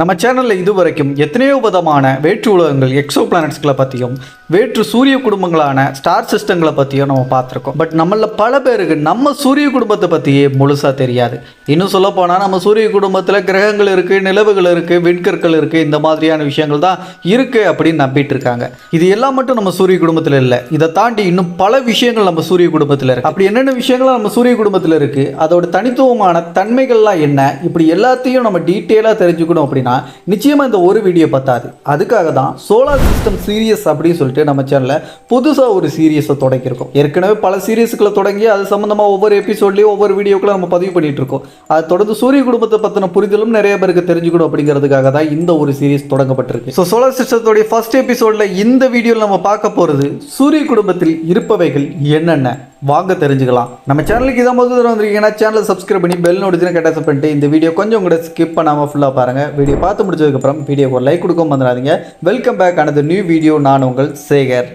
நம்ம சேனலில் இதுவரைக்கும் எத்தனையோ விதமான வேற்று உலகங்கள் எக்ஸோ பிளானட்ஸ்களை பற்றியும் வேற்று சூரிய குடும்பங்களான ஸ்டார் சிஸ்டங்களை பற்றியும் நம்ம பார்த்துருக்கோம். பட் நம்மள பல பேருக்கு நம்ம சூரிய குடும்பத்தை பற்றியே முழுசாக தெரியாது. இன்னும் சொல்ல போனால் நம்ம சூரிய குடும்பத்தில் கிரகங்கள் இருக்குது நிலவுகள் இருக்குது விண்கற்கள் இருக்குது இந்த மாதிரியான விஷயங்கள் தான் இருக்குது அப்படின்னு நம்பிட்டு இருக்காங்க. இது எல்லாம் மட்டும் நம்ம சூரிய குடும்பத்தில் இல்லை. இதை தாண்டி இன்னும் பல விஷயங்கள் நம்ம சூரிய குடும்பத்தில் இருக்குது அப்படி என்னென்ன விஷயங்கள்லாம் நம்ம சூரிய குடும்பத்தில் இருக்குது அதோட தனித்துவமான தன்மைகள்லாம் என்ன? இப்படி எல்லாத்தையும் நம்ம டீட்டெயிலாக தெரிஞ்சுக்கணும் அப்படின்னு நிச்சயமாக இந்த ஒரு வீடியோ பத்தாது. அதுக்காக தான் சோலார் சிஸ்டம் சீரியஸ் அப்படின்னு சொல்லிட்டு நம்ம சேனலில் புதுசாக ஒரு சீரியஸை தொடங்கியிருக்கோம். ஏற்கனவே பல சீரியஸ்களை தொடங்கி அது சம்மந்தமாக ஒவ்வொரு எபிசோட்லேயும் ஒவ்வொரு வீடியோக்களும் நம்ம பதிவு பண்ணிட்டு இருக்கோம் அது தொடர்ந்து சூரிய குடும்பத்தை பற்றின புரிதலும் நிறைய பேருக்கு தெரிஞ்சுக்கணும் அப்படிங்கிறதுக்காக தான் இந்த ஒரு சீரியஸ் தொடங்கப்பட்டிருக்கு. ஸோ சோலார் சிஸ்டத்தோடைய ஃபர்ஸ்ட் எபிசோடில் இந்த வீடியோவில் நம்ம பார்க்க போகிறது சூரிய குடும்பத்தில் இருப்பவைகள் என்னென்ன? வாங்க தெரிஞ்சுக்கலாம். நம்ம சேனலுக்கு இதை முதல் தடவை வந்திருக்கீங்கன்னா சேனலை சப்ஸ்கிரைப் பண்ணி பெல் நோட்டிஃபிகேஷன் கட்டாசம் பண்ணிட்டு இந்த வீடியோ கொஞ்சம் கூட ஸ்கிப் பண்ணாமல் ஃபுல்லாக பாருங்கள் வீடியோ பார்த்து முடிச்சதுக்கப்புறம் வீடியோக்கு ஒரு லைக் கொடுக்க வந்துடாதீங்க வெல்கம் பேக் ஆனது நியூ வீடியோ நான் உங்கள் சேகர்.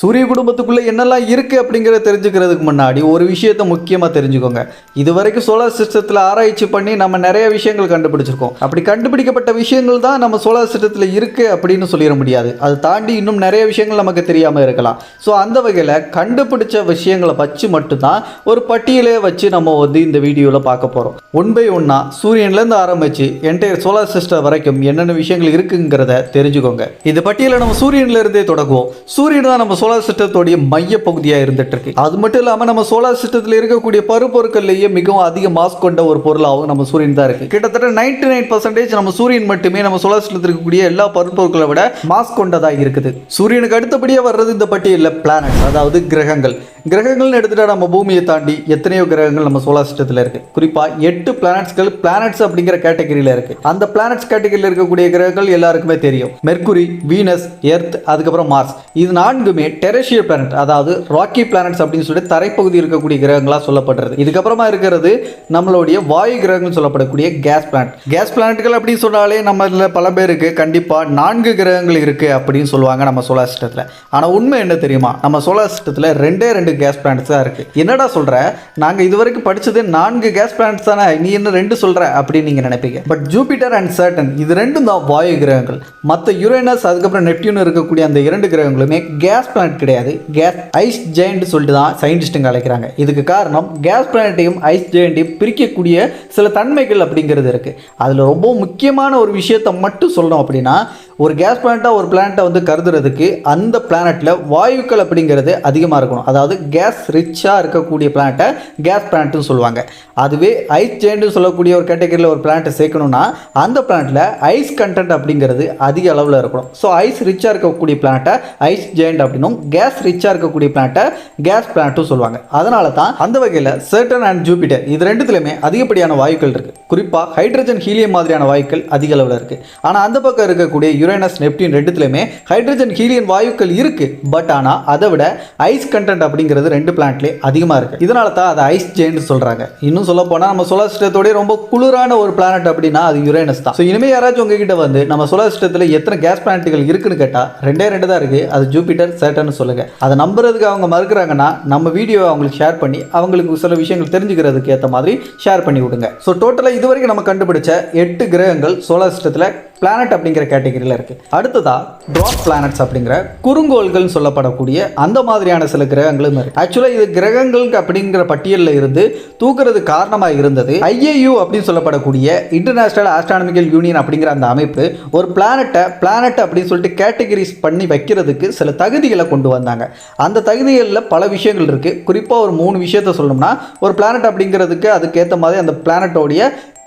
சூரிய குடும்பத்துக்குள்ளே என்னெல்லாம் இருக்குது அப்படிங்கிறத தெரிஞ்சுக்கிறதுக்கு முன்னாடி ஒரு விஷயத்தை முக்கியமாக தெரிஞ்சுக்கோங்க. இது வரைக்கும் சோலார் சிஸ்டத்தில் ஆராய்ச்சி பண்ணி நம்ம நிறைய விஷயங்கள் கண்டுபிடிச்சிருக்கோம். அப்படி கண்டுபிடிக்கப்பட்ட விஷயங்கள் தான் நம்ம சோலார் சிஸ்டத்தில் இருக்குது அப்படின்னு சொல்லிட முடியாது. அது தாண்டி இன்னும் நிறைய விஷயங்கள் நமக்கு தெரியாமல் இருக்கலாம். ஸோ அந்த வகையில் கண்டுபிடிச்ச விஷயங்களை வச்சு மட்டும்தான் ஒரு பட்டியலே வச்சு நம்ம வந்து இந்த வீடியோவில் பார்க்க போகிறோம் ஒன் பை ஒன்னா சூரியன்லேருந்து ஆரம்பித்து என்டையர் சோலார் சிஸ்டம் வரைக்கும் என்னென்ன விஷயங்கள் இருக்குங்கிறத தெரிஞ்சுக்கோங்க. இந்த பட்டியலை நம்ம சூரியன்லேருந்தே தொடங்குவோம். சூரியன் தான் நம்ம சோலார் சிஸ்டத்தோடைய மைய பகுதியாக இருந்துட்டு இருக்கு அது மட்டும் இல்லாமல் நம்ம சோலார் சிஸ்டத்தில் இருக்கக்கூடிய பருப்பொருட்கள்லேயே மிகவும் அதிக மாஸ் கொண்ட ஒரு பொருளாகவும் நம்ம சூரியன் தான் இருக்கு. கிட்டத்தட்ட நைன்டி நைன் பர்சன்டேஜ் நம்ம சூரியன் மட்டுமே நம்ம சோலார் சிஸ்டத்தில் இருக்கக்கூடிய எல்லா பருப்பொருட்களை விட மாஸ் கொண்டதாக இருக்குது. சூரியனுக்கு அடுத்தபடியாக வர்றது இந்த பட்டியலில் பிளானட்ஸ் அதாவது கிரகங்கள். கிரகங்கள்னு எடுத்துட்டா நம்ம பூமியை தாண்டி எத்தனையோ கிரகங்கள் நம்ம சோலார் சிஸ்டத்தில் இருக்கு. குறிப்பாக எட்டு பிளானட்ஸ்கள் பிளானட்ஸ் அப்படிங்கிற கேட்டகரியில் இருக்கு. அந்த பிளானட்ஸ் கேட்டகரியில் இருக்கக்கூடிய கிரகங்கள் எல்லாருக்குமே தெரியும். மெர்க்குரி வீனஸ் எர்த் அதுக்கப்புறம் மார்ஸ் இது நான்குமே டெரேஷியல் பிளானட் அதாவது ராக்கி பிளானட்ஸ் அப்படின்னு சொல்லிட்டு தரைப்பகுதி இருக்கக்கூடிய கிரகங்களாக சொல்லப்படுறது. இதுக்கப்புறமா இருக்கிறது நம்மளுடைய வாயு கிரகங்கள் சொல்லப்படக்கூடிய கேஸ் பிளானட் கேஸ் பிளானட்கள் அப்படின்னு சொன்னாலே நம்ம பல பேருக்கு கண்டிப்பாக நான்கு கிரகங்கள் இருக்குது அப்படின்னு சொல்லுவாங்க நம்ம சோலார் சிஸ்டத்தில் ஆனால் உண்மை என்ன தெரியுமா? நம்ம சோலார் சிஸ்டத்தில் ரெண்டே ரெண்டு கேஸ் பிளானட்ஸ் தான் இருக்குது என்னடா சொல்கிற நாங்கள் இதுவரைக்கும் படித்தது நான்கு கேஸ் பிளானட்ஸ் தானே? நீ என்ன ரெண்டு சொல்கிற அப்படின்னு நீங்கள் நினைப்பீங்க. பட் ஜூபிட்டர் அண்ட் சர்டன் இது ரெண்டும் தான் வாயு கிரகங்கள். மற்ற யுரேனஸ் அதுக்கப்புறம் நெப்டியூன் இருக்கக்கூடிய அந்த இரண்டு கிரகங்களுமே கேஸ் பிளானட் கிடையாது. கேஸ் ஐஸ் ஜெயண்ட் சொல்லிட்டு தான் சயின்டிஸ்ட்டுங்க அழைக்கிறாங்க. இதுக்கு காரணம் கேஸ் பிளானட்டையும் ஐஸ் ஜெயண்ட்டையும் பிரிக்கக்கூடிய சில தன்மைகள் அப்படிங்கிறது இருக்கு. அதில் ரொம்ப முக்கியமான ஒரு விஷயத்தை மட்டும் சொல்லணும் அப்படின்னா ஒரு கேஸ் பிளான்ட்டாக ஒரு பிளானட்டை வந்து கருதுறதுக்கு அந்த பிளானட்டில் வாயுக்கள் அப்படிங்கிறது அதிகமாக இருக்கணும். அதாவது கேஸ் ரிச்சாக இருக்கக்கூடிய பிளானட்டை கேஸ் பிளானட்னு சொல்லுவாங்க. அதுவே ஐஸ் ஜெயண்ட்னு சொல்லக்கூடிய ஒரு கேட்டகரியில் ஒரு பிளானட்டை சேர்க்கணும்னா அந்த பிளானட்டில் ஐஸ் கண்டென்ட் அப்படிங்கிறது அதிக அளவில் இருக்கணும். ஸோ ஐஸ் ரிச்சாக இருக்கக்கூடிய பிளானட்டை ஐஸ் ஜெயின்ட் அப்படின்னும் கேஸ் ரிச்சாக இருக்கக்கூடிய பிளானட்டை கேஸ் பிளானட்டும் சொல்லுவாங்க. அதனால தான் அந்த வகையில் சர்டன் அண்ட் ஜூபிட்டர் இது ரெண்டுத்துலையுமே அதிகப்படியான வாயுக்கள் இருக்குது குறிப்பாக ஹைட்ரஜன் ஹீலியம் மாதிரியான வாயுக்கள் அதிக அளவில் இருக்குது ஆனால் அந்த பக்கம் இருக்கக்கூடிய யுரேனஸ் நெப்டின் ரெண்டுத்துலையுமே ஹைட்ரஜன் ஹீலியன் வாயுக்கள் இருக்குது பட் ஆனால் அதை விட ஐஸ் கண்டென்ட் அப்படிங்கிறது ரெண்டு பிளான்ட்லேயே அதிகமாக இருக்குது இதனால தான் அதை ஐஸ் ஜெயின்னு சொல்கிறாங்க இன்னும் சொல்ல போனால் நம்ம சோலார் சிஸ்டத்தோடய ரொம்ப குளிரான ஒரு பிளானட் அப்படின்னா அது யுரேனஸ் தான். ஸோ இனிமேல் யாராச்சும் உங்ககிட்ட வந்து நம்ம சோலார் சிஸ்டத்தில் எத்தனை கேஸ் பிளானட்டுகள் இருக்குன்னு கேட்டால் ரெண்டே ரெண்டு தான் இருக்குது அது ஜூபிட்டர் சேட்டர்னு சொல்லுங்கள் அதை நம்புறதுக்கு அவங்க மறுக்கிறாங்கன்னா நம்ம வீடியோவை அவங்களுக்கு ஷேர் பண்ணி அவங்களுக்கு சில விஷயங்கள் தெரிஞ்சுக்கிறதுக்கு ஏற்ற மாதிரி ஷேர் பண்ணி விடுங்க. ஸோ டோட்டலாக இது வரைக்கும் நம்ம கண்டுபிடிச்ச எட்டு கிரகங்கள் சோலார் சிஸ்டத்தில் பிளானட் அப்படிங்கிற கேட்டகரியில் இருக்குது அடுத்ததாக ட்ராப் பிளானட்ஸ் அப்படிங்கிற குறுங்கோள்கள் சொல்லப்படக்கூடிய அந்த மாதிரியான சில கிரகங்களும் இருக்குது ஆக்சுவலாக இது கிரகங்கள் அப்படிங்கிற பட்டியலில் இருந்து தூக்குறது காரணமாக இருந்தது. ஐஏயு அப்படின்னு சொல்லப்படக்கூடிய இன்டர்நேஷனல் ஆஸ்ட்ரானமிக்கல் யூனியன் அப்படிங்கிற அந்த அமைப்பு ஒரு பிளானட்டை பிளானட் அப்படின்னு சொல்லிட்டு கேட்டகரிஸ் பண்ணி வைக்கிறதுக்கு சில தகுதிகளை கொண்டு வந்தாங்க. அந்த தகுதிகளில் பல விஷயங்கள் இருக்குது குறிப்பாக ஒரு மூணு விஷயத்த சொல்லணும்னா ஒரு பிளானட் அப்படிங்கிறதுக்கு அதுக்கேற்ற மாதிரி அந்த பிளானட்டோடைய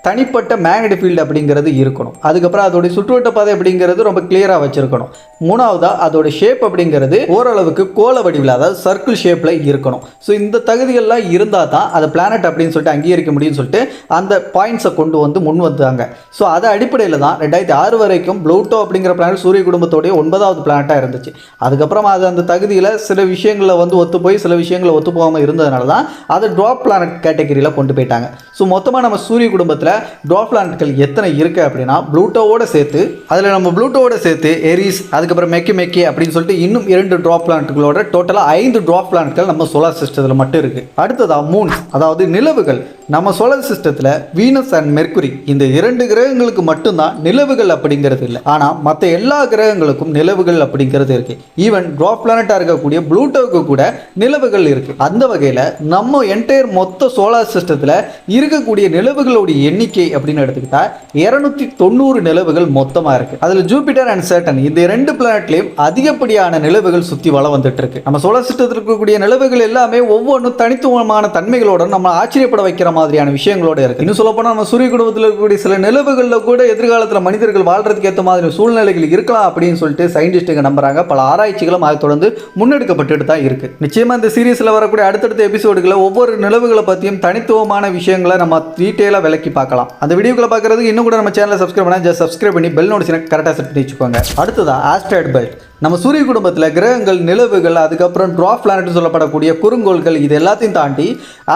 தனிப்பட்ட மேக்னெட் ஃபீல்டு அப்படிங்கிறது இருக்கணும். அதுக்கப்புறம் அதோடைய சுற்றுவட்ட பாதை அப்படிங்கிறது ரொம்ப கிளியராக வச்சுருக்கணும். மூணாவதாக அதோட ஷேப் அப்படிங்கிறது ஓரளவுக்கு கோல வடிவில் அதாவது சர்க்கிள் ஷேப்பில் இருக்கணும். ஸோ இந்த தகுதிகள்லாம் இருந்தால் தான் அதை பிளானட் அப்படின்னு சொல்லிட்டு அங்கீகரிக்க முடியும்னு சொல்லிட்டு அந்த பாயிண்ட்ஸை கொண்டு வந்து முன் வந்தாங்க. ஸோ அதை அடிப்படையில் தான் ரெண்டாயிரத்தி ஆறு வரைக்கும் ப்ளூட்டோ அப்படிங்கிற பிளானட் சூரிய குடும்பத்தோடைய ஒன்பதாவது பிளானட்டாக இருந்துச்சு. அதுக்கப்புறம் அது அந்த தகுதியில் சில விஷயங்களில் வந்து ஒத்து போய் சில விஷயங்களை ஒத்து போகாமல் இருந்ததுனால தான் அதை ட்ராப் பிளானட் கேட்டகரியில் கொண்டு போயிட்டாங்க. ஸோ மொத்தமாக நம்ம சூரிய குடும்பத்தில் ட்ராப் பிளானட்கள் எத்தனை இருக்குது அப்படின்னா ப்ளூட்டோவோட சேர்த்து அதில் நம்ம ப்ளூட்டோவோட சேர்த்து எரிஸ் அதுக்கப்புறம் மெக்கி மெக்கி அப்படின்னு சொல்லிட்டு இன்னும் இரண்டு ட்ராப் பிளானட்களோட டோட்டலாக ஐந்து ட்ராப் பிளானட்கள் நம்ம சோலார் சிஸ்டத்தில் மட்டும் இருக்கு. அடுத்ததா மூன்ஸ் அதாவது நிலவுகள். நம்ம சோலர் சிஸ்டத்தில் வீனஸ் அண்ட் மெர்க்குரி இந்த இரண்டு கிரகங்களுக்கு மட்டும்தான் நிலவுகள் அப்படிங்கிறது இல்லை. ஆனால் மற்ற எல்லா கிரகங்களுக்கும் நிலவுகள் அப்படிங்கிறது இருக்கு. ஈவன் ட்ராப் பிளானட்டாக இருக்கக்கூடிய ப்ளூட்டோவுக்கு கூட நிலவுகள் இருக்கு. அந்த வகையில் நம்ம என்டையர் மொத்த சோலார் சிஸ்டத்தில் இருக்கக்கூடிய நிலவுகளுடைய எண்ணிக்கை அப்படின்னு எடுத்துக்கிட்டா இருநூத்தி தொண்ணூறு நிலவுகள் மொத்தமாக இருக்கு. அதில் ஜூபிட்டர் அண்ட் சேட்டன் இந்த ரெண்டு பிளானட்லையும் அதிகப்படியான நிலவுகள் சுற்றி வளம் வந்துட்டு இருக்கு நம்ம சோலார் சிஸ்டத்தில் இருக்கக்கூடிய நிலவுகள் எல்லாமே ஒவ்வொன்றும் தனித்துவமான தன்மைகளோட நம்ம ஆச்சரியப்பட வைக்கிற மாதிரியான விஷயங்களோட இருக்கு. இன்னும் சொல்ல போனால் நம்ம சூரிய குடும்பத்தில் இருக்கக்கூடிய சில நிலவுகளில் கூட எதிர்காலத்தில் மனிதர்கள் வாழ்றதுக்கு ஏற்ற மாதிரி சூழ்நிலைகள் இருக்கலாம் அப்படின்னு சொல்லிட்டு சயின்டிஸ்ட்டுங்க நம்புறாங்க. பல ஆராய்ச்சிகளும் அதை தொடர்ந்து முன்னெடுக்கப்பட்டுட்டு தான் இருக்கு. நிச்சயமா இந்த சீரீஸில் வரக்கூடிய அடுத்தடுத்த எபிசோடுகளை ஒவ்வொரு நிலவுகளை பற்றியும் தனித்துவமான விஷயங்களை நம்ம டீட்டெயிலாக விளக்கி பார்க்கலாம். அந்த வீடியோக்களை பார்க்கறதுக்கு இன்னும் கூட நம்ம சேனலை சப்ஸ்கிரைப் பண்ணால் ஜஸ்ட் சப்ஸ்கிரைப் பண்ணி பெல் நோட்டிஸ் கரெக்டாக செட் பண்ணி வச்சுக்கோங்க. அடுத்ததா ஆஸ்ட்ராய்ட் பெல்ட் நம்ம சூரிய குடும்பத்தில் கிரகங்கள் நிலவுகள் அதுக்கப்புறம் ட்ராப் பிளானட் சொல்லப்படக்கூடிய குறுங்கோள்கள் இது எல்லாத்தையும் தாண்டி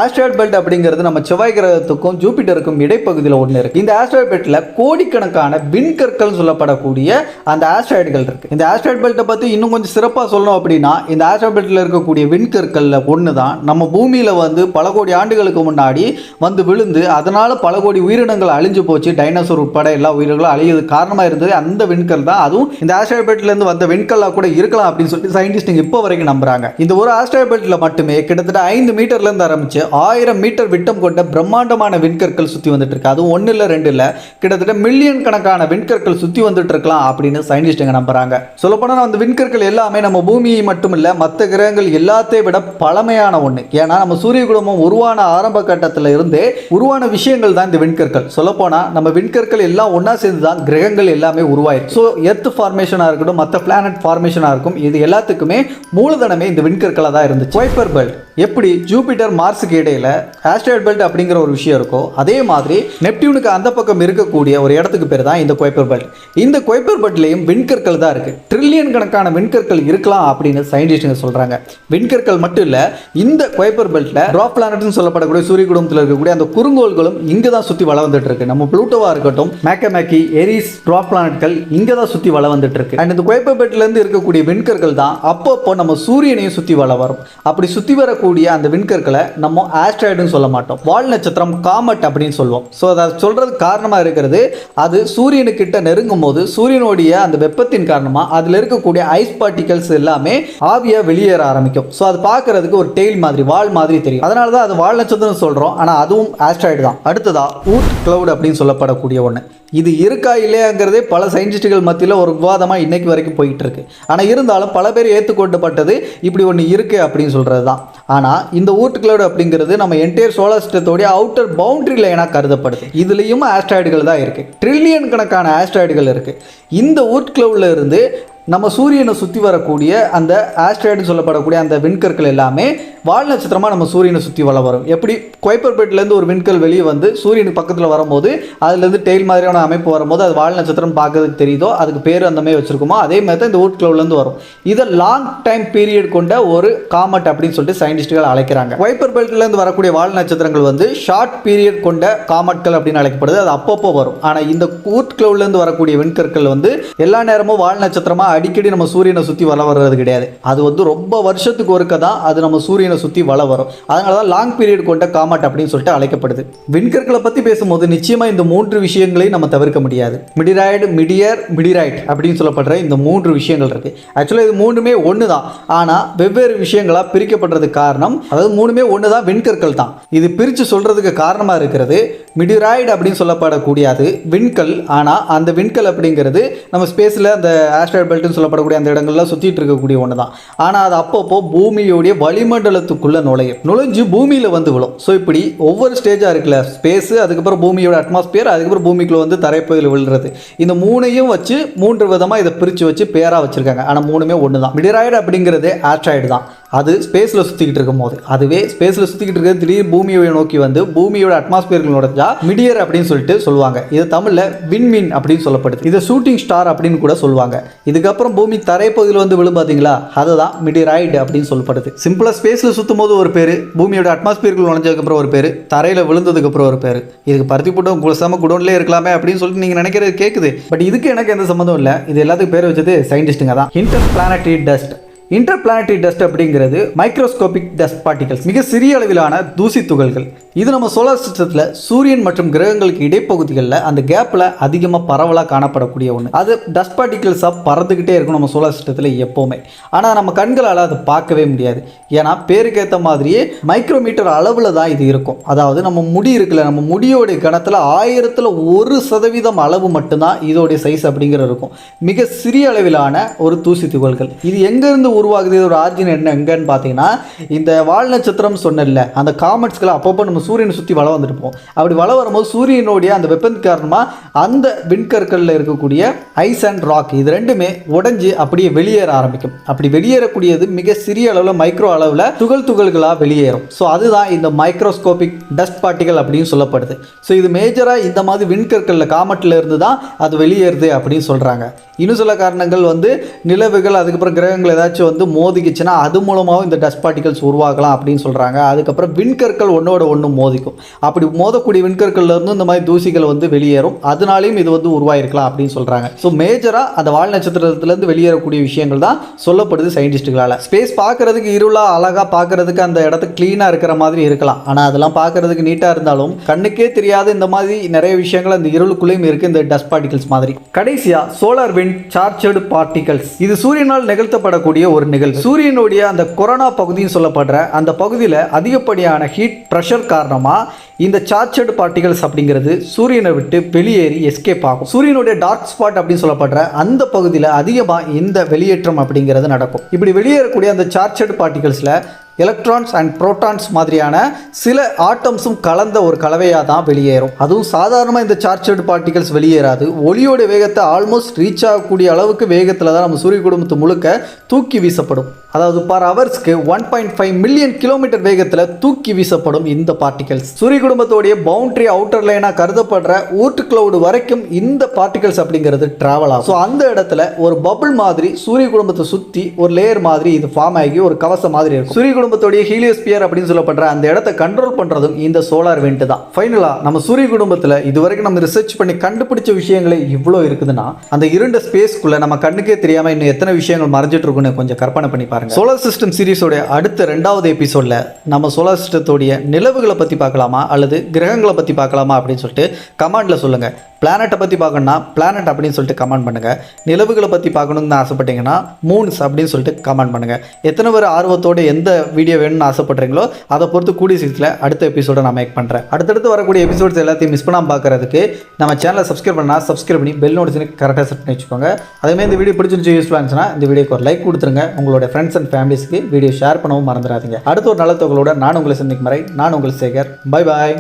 ஆஸ்ட்ராய்ட் பெல்ட் அப்படிங்கிறது நம்ம செவ்வாய் கிரகத்துக்கும் ஜூபிட்டருக்கும் இடைப்பகுதியில் ஒன்று இருக்கு. இந்த ஆஸ்ட்ராய்ட் பெல்ட்டில் கோடிக்கணக்கான விண்கற்கள் சொல்லப்படக்கூடிய அந்த ஆஸ்ட்ராய்டுகள் இருக்கு. இந்த ஆஸ்ட்ராய்ட் பெல்ட்டை பற்றி இன்னும் கொஞ்சம் சிறப்பாக சொல்லணும் அப்படின்னா இந்த ஆஸ்ட்ராய்ட் பெல்ட்டில் இருக்கக்கூடிய விண்கற்களில் ஒன்று தான் நம்ம பூமியில் வந்து பல கோடி ஆண்டுகளுக்கு முன்னாடி வந்து விழுந்து அதனால பல கோடி உயிரினங்கள் அழிஞ்சு போச்சு. டைனோசர் உட்பட எல்லா உயிரினங்களும் அழியது காரணமாக இருந்தது அந்த விண்கல் தான் அதுவும் இந்த ஆஸ்ட்ராய்ட் பெல்ட்லேருந்து வந்த கற்களாக கூட இருக்கலாம் அப்படின்னு சொல்லிட்டு சயின்டிஸ்ட் இப்போ வரைக்கும் நம்புறாங்க. இந்த ஒரு ஆஸ்ட்ராய்ட் பெல்ட்டில் மட்டுமே கிட்டத்தட்ட ஐந்து மீட்டர்லேருந்து ஆரம்பிச்சு ஆயிரம் மீட்டர் விட்டம் கொண்ட பிரம்மாண்டமான விண்கற்கள் சுற்றி வந்துட்டு இருக்கு. அதுவும் ஒன்று இல்லை ரெண்டு இல்லை. கிட்டத்தட்ட மில்லியன் கணக்கான விண்கற்கள் சுற்றி வந்துட்டு இருக்கலாம் அப்படின்னு சயின்டிஸ்ட்டுங்க நம்புறாங்க. சொல்லப்போனால் அந்த விண்கற்கள் எல்லாமே நம்ம பூமியை மட்டும் இல்லை மற்ற கிரகங்கள் எல்லாத்தையும் விட பழமையான ஒன்று ஏன்னா நம்ம சூரிய குடும்பம் உருவான ஆரம்ப கட்டத்தில் இருந்தே உருவான விஷயங்கள் தான் இந்த விண்கற்கள். சொல்லப்போனால் நம்ம விண்கற்கள் எல்லாம் ஒன்றா சேர்ந்து தான் கிரகங்கள் எல்லாமே உருவாயிருக்கு. ஸோ எர்த் ஃபார்மேஷனாக இருக்கட்டும் மற்ற பிளானட் ஃபார்மேஷனாக இருக்கும். இது எல்லாத்துக்குமே மூலதனமே இந்த விண்கற்களாக தான் இருந்துச்சு. குவைப்பர் பெல்ட் எப்படி? ஜூபிட்டர் மார்ஸுக்கு இடையில ஆஸ்ட்ராய்ட் பெல்ட் அப்படிங்கிற ஒரு விஷயம் இருக்கோ அதே மாதிரி நெப்டியூனுக்கு அந்த பக்கம் இருக்கக்கூடிய ஒரு இடத்துக்கு பேர் தான் இந்த குவைப்பர் பெல்ட் இந்த குவைப்பர் பெல்ட்லேயும் விண்கற்கள் தான் இருக்கு. ட்ரில்லியன் கணக்கான விண்கற்கள் இருக்கலாம் அப்படின்னு சயின்டிஸ்டுங்க சொல்றாங்க. விண்கற்கள் மட்டும் இல்ல இந்த குவைப்பர் பெல்ட்ல ராப் பிளானட்னு சொல்லப்படக்கூடிய சூரிய குடும்பத்தில் இருக்கக்கூடிய அந்த குறுங்கோள்களும் இங்க தான் சுத்தி வள வந்துட்டு இருக்கு. நம்ம புளூட்டோவா இருக்கட்டும் மேக்கமேக்கி எரிஸ் ராப் பிளானட்கள் இங்க தான் சுத்தி வள வந்துட்டு இருக்கு. அண்ட் இந்த குவைப்பர் பெல்ட்ல சேர்ந்து இருக்கக்கூடிய விண்கற்கள் தான் அப்பப்போ நம்ம சூரியனையும் சுற்றி வள வரும். அப்படி சுற்றி வரக்கூடிய அந்த விண்கற்களை நம்ம ஆஸ்ட்ராய்டுன்னு சொல்ல மாட்டோம். வால் நட்சத்திரம் காமட் அப்படின்னு சொல்லுவோம். ஸோ அதை சொல்கிறது காரணமாக இருக்கிறது அது சூரியனுக்கிட்ட நெருங்கும் போது சூரியனுடைய அந்த வெப்பத்தின் காரணமாக அதில் இருக்கக்கூடிய ஐஸ் பார்ட்டிகல்ஸ் எல்லாமே ஆவியாக வெளியேற ஆரம்பிக்கும். ஸோ அது பார்க்கறதுக்கு ஒரு டெய்ல் மாதிரி வால் மாதிரி தெரியும். அதனால தான் அது வால் நட்சத்திரம் சொல்கிறோம் ஆனால் அதுவும் ஆஸ்ட்ராய்டு தான். அடுத்ததா ஊட் கிளவுட் அப்படின்னு சொல்லப்படக்கூடிய ஒன்று இது இருக்கா இல்லையாங்கிறதே பல சயின்டிஸ்டுகள் மத்தியில் ஒரு விவாதமாக இன்னைக்கு வரைக்கும் போயிட்டு இருக்கு. ஆனால் இருந்தாலும் பல பேர் ஏற்றுக்கொண்டப்பட்டது இப்படி ஒன்று இருக்கு அப்படின்னு சொல்கிறது தான் ஆனால் இந்த ஊட் கிளவுட் அப்படிங்கிறது நம்ம என்டையர் சோலார் சிஸ்டத்தோடைய அவுட்டர் பவுண்டரி லைனாக கருதப்படுது. இதுலேயும் ஆஸ்ட்ராய்டுகள் தான் இருக்குது ட்ரில்லியன் கணக்கான ஆஸ்ட்ராய்டுகள் இருக்குது இந்த ஊட் இருந்து நம்ம சூரியனை சுற்றி வரக்கூடிய அந்த ஆஸ்ட்ராய்டுன்னு சொல்லப்படக்கூடிய அந்த விண்கற்கள் எல்லாமே வால் நட்சத்திரமாக நம்ம சூரியனை சுற்றி வள வரும். எப்படி? குவைப்பர் பெட்லேருந்து ஒரு விண்கல் வெளியே வந்து சூரியனுக்கு பக்கத்தில் வரும்போது அதுலேருந்து டெய்ல் மாதிரியான அமைப்பு வரும்போது அது வால் நட்சத்திரம் பார்க்கறதுக்கு தெரியுதோ? அதுக்கு பேர் அந்த மாதிரி அதே மாதிரி தான் இந்த ஊட் க்ளவுலேருந்து வரும். இதை லாங் டைம் பீரியட் கொண்ட ஒரு காமட் அப்படின்னு சொல்லிட்டு சயின்டிஸ்டுகள் அழைக்கிறாங்க. குவைப்பர் பெல்ட்லேருந்து வரக்கூடிய வால் நட்சத்திரங்கள் வந்து ஷார்ட் பீரியட் கொண்ட காமட்கள் அப்படின்னு அழைக்கப்படுது. அது அப்பப்போ வரும். ஆனால் இந்த ஊட் க்ளவுலேருந்து வரக்கூடிய விண்கற்கள் வந்து எல்லா நேரமும் வால் நட்சத்திரமாக அடிக்கடி நம்ம சூரியனை சுற்றி வள வர்றது கிடையாது. அது வந்து ரொம்ப வருஷத்துக்கு ஒருக்க தான் அது நம்ம சூரியனை சுற்றி வள வரும். அதனால தான் லாங் பீரியட் கொண்ட காமாட் அப்படின்னு சொல்லிட்டு அழைக்கப்படுது. விண்கற்களை பற்றி பேசும்போது நிச்சயமாக இந்த மூன்று விஷயங்களையும் நம்ம தவிர்க்க முடியாது. மிடிராய்டு மிடியர் மிடிராய்ட் அப்படின்னு சொல்லப்படுற இந்த மூன்று விஷயங்கள் இருக்குது ஆக்சுவலாக இது மூணுமே ஒன்று தான் ஆனால் வெவ்வேறு விஷயங்களாக பிரிக்கப்படுறதுக்கு காரணம் அதாவது மூணுமே ஒன்று தான் விண்கற்கள் தான். இது பிரித்து சொல்கிறதுக்கு காரணமாக இருக்கிறது மிடிராய்டு அப்படின்னு சொல்லப்படக்கூடிய அது விண்கல். ஆனால் அந்த விண்கல் அப்படிங்கிறது நம்ம ஸ்பேஸில் அந்த ஆஸ்ட்ராய்ட் பெல்ட்னு சொல்லப்படக்கூடிய அந்த இடங்கள்லாம் சுற்றிட்டு இருக்கக்கூடிய ஒன்று தான் ஆனால் அது அப்பப்போ பூமியோடைய வளிமண்டலத்துக்குள்ளே நுழையும். நுழைஞ்சு பூமியில் வந்து விழும். ஸோ இப்படி ஒவ்வொரு ஸ்டேஜாக இருக்குல்ல ஸ்பேஸு அதுக்கப்புறம் பூமியோட அட்மாஸ்பியர் அதுக்கப்புறம் பூமிக்குள்ளே வந்து தரைப்பகுதியில் விழுறது. இந்த மூணையும் வச்சு மூன்று விதமாக இதை பிரித்து வச்சு பேராக வச்சுருக்காங்க. ஆனால் மூணுமே ஒன்று தான் மிடிராய்டு அப்படிங்கிறது ஆஸ்ட்ராய்டு தான். அது ஸ்பேஸில் சுற்றிக்கிட்டு இருக்கும் போது அதுவே ஸ்பேஸில் சுற்றிக்கிட்டு இருக்கிறது திடீர் பூமியை நோக்கி வந்து பூமியோட அட்மாஸ்பியர்கள் உடஞ்சா மிடியர் அப்படின்னு சொல்லிட்டு சொல்லுவாங்க. இது தமிழில் விண்மீன் அப்படின்னு சொல்லப்படுது. இதை ஷூட்டிங் ஸ்டார் அப்படின்னு கூட சொல்லுவாங்க. இதுக்கப்புறம் பூமி தரைப்பகுதியில் வந்து விழும் பார்த்தீங்களா அதுதான் மிடியராய்டு அப்படின்னு சொல்லப்படுது. சிம்பிளாக ஸ்பேஸில் சுற்றும் போது ஒரு பேர் பூமியோட அட்மாஸ்பியர்கள் நுழைஞ்சதுக்கப்புறம் ஒரு பேர் தரையில் விழுந்ததுக்கப்புறம் ஒரு பேர். இதுக்கு பருத்தி போட்டோம் குலசாம குடோன்லேயே இருக்கலாமே அப்படின்னு சொல்லிட்டு நீங்கள் நினைக்கிறது கேட்குது பட் இதுக்கு எனக்கு எந்த சம்மந்தம் இல்லை. இது எல்லாத்துக்கும் பேர் வச்சது சயின்டிஸ்ட்டுங்க தான். Interplanetary dust interplanetary dust அப்படிங்கிறது மைக்ரோஸ்கோபிக் டஸ்ட் பார்ட்டிகல்ஸ் மிக சிறிய அளவிலான தூசி துகள்கள். இது நம்ம சோலார் சிஸ்டத்தில் சூரியன் மற்றும் கிரகங்களுக்கு இடைப்பகுதிகளில் அந்த கேப்பில் அதிகமாக பரவலாக காணப்படக்கூடிய ஒன்று அது டஸ்ட் பார்ட்டிகல்ஸாக பறந்துக்கிட்டே இருக்கும் நம்ம சோலார் சிஸ்டத்தில் எப்போவுமே. ஆனால் நம்ம கண்களால் அதை பார்க்கவே முடியாது. ஏன்னா பேருக்கேற்ற மாதிரியே மைக்ரோமீட்டர் அளவில் தான் இது இருக்கும். அதாவது நம்ம முடி இருக்குல்ல நம்ம முடியோடைய கணத்தில் ஆயிரத்தில் ஒரு சதவீதம் அளவு மட்டும்தான் இதோடைய சைஸ் அப்படிங்கிறது இருக்கும். மிக சிறிய அளவிலான ஒரு தூசி துகள்கள். இது எங்கேருந்து உருவாகுது. இதோட ஆர்ஜின் என்ன எங்கன்னு பார்த்தீங்கன்னா இந்த வால் நட்சத்திரம் சொன்னல அந்த காமெட்ஸ்களை அப்பப்போ நம்ம சூரியனை சுற்றி வள வந்துருப்போம் அப்படி வள வரும்போது சூரியனுடைய அந்த வெப்பன் காரணமாக அந்த விண்கற்களில் இருக்கக்கூடிய ஐஸ் அண்ட் ராக் இது ரெண்டுமே உடஞ்சி அப்படியே வெளியேற ஆரம்பிக்கும். அப்படி வெளியேறக்கூடியது மிக சிறிய அளவில் மைக்ரோ அளவில் துகள் துகள்களாக வெளியேறும். ஸோ அதுதான் இந்த மைக்ரோஸ்கோபிக் டஸ்ட் பார்ட்டிகள் அப்படின்னு சொல்லப்படுது. ஸோ இது மேஜராக இந்த மாதிரி விண்கற்களில் காமெட்டில் இருந்து தான் அது வெளியேறுது அப்படின்னு சொல்கிறாங்க இன்னும் சில காரணங்கள் வந்து நிலவுகள் அதுக்கப்புறம் கிரகங்கள் ஏதாச்சும் வந்து மோதிக்குச்சுன்னா அது மூலமாகவும் இந்த டஸ்ட் பார்ட்டிகல்ஸ் உருவாகலாம் அப்படின்னு சொல்கிறாங்க அதுக்கப்புறம் விண்கற்கள் ஒன்றோட ஒன்று மோதிக்கும். அப்படி மோதக்கூடிய விண்கற்கள்லேருந்து இந்த மாதிரி தூசிகள் வந்து வெளியேறும். அது அதனாலையும் இது வந்து உருவாயிருக்கலாம் அப்படின்னு சொல்கிறாங்க ஸோ மேஜராக அந்த வால் நட்சத்திரத்துலேருந்து வெளியேறக்கூடிய விஷயங்கள் தான் சொல்லப்படுது சயின்டிஸ்ட்டுகளால் ஸ்பேஸ் பார்க்கறதுக்கு இருளா அழகாக பார்க்கறதுக்கு அந்த இடத்துக்கு க்ளீனாக இருக்கிற மாதிரி இருக்கலாம். ஆனால் அதெல்லாம் பார்க்கறதுக்கு நீட்டாக இருந்தாலும் கண்ணுக்கே தெரியாத இந்த மாதிரி நிறைய விஷயங்கள் அந்த இருளுக்குள்ளேயும் இருக்குது இந்த டஸ்ட் பார்ட்டிகல்ஸ் மாதிரி. கடைசியாக சோலார் விண்ட் சார்ஜடு பார்ட்டிகல்ஸ் இது சூரியனால் நிகழ்த்தப்படக்கூடிய ஒரு நிகழ்வு. சூரியனுடைய அந்த கொரோனா பகுதின்னு சொல்லப்படுற அந்த பகுதியில் அதிகப்படியான ஹீட் ப்ரெஷர் காரணமாக இந்த சார்ஜடு பார்ட்டிகல்ஸ் அப்படிங்கிறது சூரியனை விட்டு வெளியேறி எஸ்கேப் ஆகும். சூரியனுடைய டார்க் ஸ்பாட் அப்படின்னு சொல்லப்படுற அந்த பகுதியில் அதிகமாக இந்த வெளியேற்றம் அப்படிங்கிறது நடக்கும். இப்படி வெளியேறக்கூடிய அந்த சார்ஜடு பார்ட்டிகல்ஸில் எலக்ட்ரான்ஸ் அண்ட் புரோட்டான்ஸ் மாதிரியான சில ஆட்டம்ஸும் கலந்த ஒரு கலவையாக தான் வெளியேறும். அதுவும் சாதாரணமாக இந்த சார்ஜர்டு பார்ட்டிகல்ஸ் வெளியேறாது. ஒளியோட வேகத்தை ஆல்மோஸ்ட் ரீச் ஆகக்கூடிய அளவுக்கு வேகத்தில் தான் நம்ம சூரிய குடும்பத்து முழுக்க தூக்கி வீசப்படும். அதாவது பர் ஹவர்ஸ்க்கு one point five million kilometre வேகத்தில் தூக்கி வீசப்படும் இந்த பார்ட்டிகல்ஸ் சூரிய குடும்பத்தோடைய பவுண்டரி அவுட்டர் லைனாக கருதப்படுற ஊட்டு கிளவுடு வரைக்கும் இந்த பார்ட்டிகல்ஸ் அப்படிங்கிறது டிராவல் ஆகும். ஸோ அந்த இடத்துல ஒரு பபுள் மாதிரி சூரிய குடும்பத்தை சுற்றி ஒரு லேயர் மாதிரி இது ஃபார்ம் ஆகி ஒரு கவசம் மாதிரி இருக்கும். சூரிய குடும்பத்தோடைய ஹீலியோஸ்பியர் அப்படின்னு சொல்லப்படுற அந்த இடத்த கண்ட்ரோல் பண்ணுறதும் இந்த சோலார் வெண்ட் தான். ஃபைனலாக நம்ம சூரிய குடும்பத்தில் இதுவரைக்கும் நம்ம ரிசர்ச் பண்ணி கண்டுபிடிச்ச விஷயங்களே இவ்வளோ இருக்குதுன்னா அந்த இருண்ட ஸ்பேஸ்க்குள்ளே நம்ம கண்ணுக்கே தெரியாமல் இன்னும் எத்தனை விஷயங்கள் மறைஞ்சிட்டு இருக்குன்னு கொஞ்சம் கற்பனை பண்ணி பாருங்க. சோலார் சிஸ்டம் சீரிஸோட அடுத்த ரெண்டாவது எபிசோடில் நம்ம சோலார் சிஸ்டத்தோடைய நிலவுகளை பற்றி பார்க்கலாமா அல்லது கிரகங்களை பற்றி பார்க்கலாமா அப்படின்னு சொல்லிட்டு கமாண்டில் சொல்லுங்கள் பிளானட்டை பற்றி பார்க்கணும்னா பிளானட் அப்படின்னு சொல்லிட்டு கமெண்ட் பண்ணுங்கள் நிலவுகளை பற்றி பார்க்கணுன்னு ஆசைப்பட்டீங்கன்னா மூன்ஸ் அப்படின்னு சொல்லிட்டு கமெண்ட் பண்ணுங்கள் எத்தனை பேர் ஆர்வத்தோடு எந்த வீடியோ வேணும்னு ஆசைப்பட்றீங்களோ அதை பொறுத்து கூடிய சீக்கிரத்தில் அடுத்த எபிசோடை நான் மேக் பண்ணுறேன் அடுத்தடுத்து வரக்கூடிய எபிசோட்ஸ் எல்லாத்தையும் மிஸ் பண்ணாமல் பார்க்கறதுக்கு நம்ம சேனலை சப்ஸ்கிரைப் பண்ணால் சப்ஸ்கிரைப் பண்ணி பெல் நோட்டிஸ்னு கரெக்டாக செட் பண்ணி வச்சுக்கோங்க. அதேமாதிரி இந்த வீடியோ பிடிச்சிருந்துச்சு யூஸ்ஃபுல்லாக இருந்துச்சுன்னா இந்த வீடியோக்கு ஒரு லைக் கொடுத்துருங்க. உங்களோட ஃப்ரெண்ட்ஸ் அண்ட் ஃபேமிலிஸ்க்கு வீடியோ ஷேர் பண்ணவும் மறந்துடாதீங்க. அடுத்த ஒரு நல்ல தொகையோட நான் உங்களை சந்திக்கும் வரை நான் உங்கள் சேகர். Bye bye